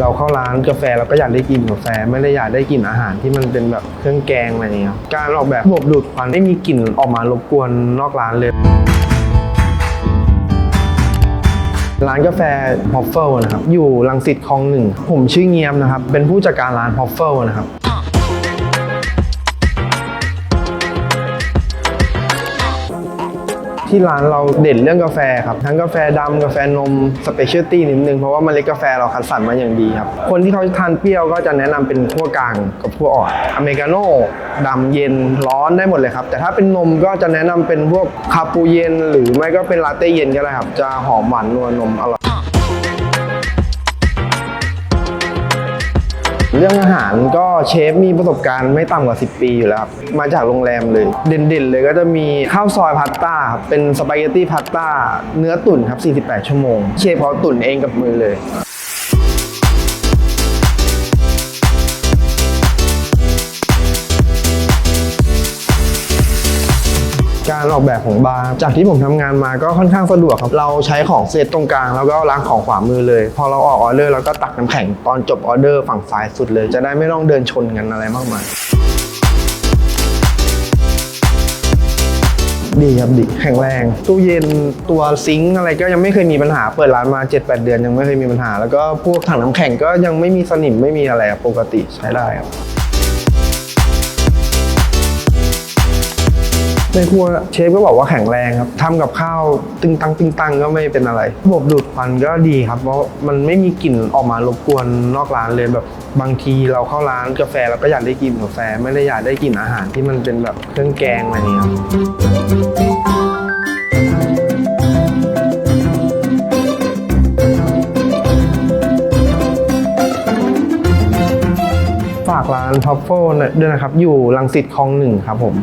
เราเข้าร้านกาแฟเราก็อยากได้กลิ่นกาแฟไม่ได้อยากได้กลิ่นอาหารที่มันเป็นแบบเครื่องแกงอะไรเงี้ยการออกแบบระบบดูดควันไม่มีกลิ่นออกมารบกวนนอกร้านเลยร้านกาแฟฮอฟเฟิลนะครับ อยู่ลังสิตคลองหนึ่ง ผมชื่อเงียมนะครับ เป็นผู้จัดการร้านฮอฟเฟิลนะครับ ที่ร้านเราเด่นเรื่องกาแฟครับ ทั้งกาแฟดำกาแฟนมสเปเชียลตี้นิดนึง เพราะว่าเมล็ดกาแฟเราคัดสรรมาอย่างดีครับ คนที่เขาทานเปรี้ยวก็จะแนะนำเป็นขั้วกลางกับขั้วอ่อนอเมริกาโน่ดำเย็นร้อนได้หมดเลยครับ แต่ถ้าเป็นนมก็จะแนะนำเป็นพวกคาปูเย็น หรือไม่ก็เป็นลาเต้เย็นก็ได้ครับ จะหอมหวานนัวนมอร่อย รื่องอาหารก็เชฟมีประสบการณ์ไม่ต่ำกว่า 10 ปีอยู่แล้วครับ มาจากโรงแรมเลย เด่นๆเลยก็จะมีข้าวซอยพาสต้าครับเป็นสปาเกตตี้พาสต้าเนื้อตุ๋นครับ 48 ชั่วโมง เชฟเขาตุ๋นเองกับมือเลย การออกแบบของบาร์จากที่ผมทำงานมาก็ค่อนข้างสะดวกครับ เราใช้ของเซตตรงกลางแล้วก็ล้างของขวามือเลย พอเราออกออเดอร์เราก็ตักน้ำแข็งตอนจบออเดอร์ฝั่งซ้ายสุดเลย จะได้ไม่ต้องเดินชนกันอะไรมากมายดีครับดีแข็งแรง ตู้เย็นตัวซิงค์อะไรก็ยังไม่เคยมีปัญหาเปิดร้านมา 7-8 เดือนยังไม่เคยมีปัญหา แล้วก็พวกถังน้ำแข็งก็ยังไม่มีสนิมไม่มีอะไรปกติใช้ได้ครับ ในครัวเชฟก็บอกว่าแข็งแรงครับทำกับข้าวตึงตังตึงตังก็ไม่เป็นอะไรระบบดูดควันก็ดีครับ เพราะมันไม่มีกลิ่นออกมารบกวนนอกร้านเลยแบบบางทีเราเข้าร้านกาแฟเราก็อยากได้กลิ่นกาแฟ ไม่ได้อยากได้กลิ่นอาหารที่มันเป็นแบบเครื่องแกงอะไรอย่างเงี้ยากร้านท็อปโฟด้วยนะครับ อยู่ลังสิตคลองหนึ่งครับผม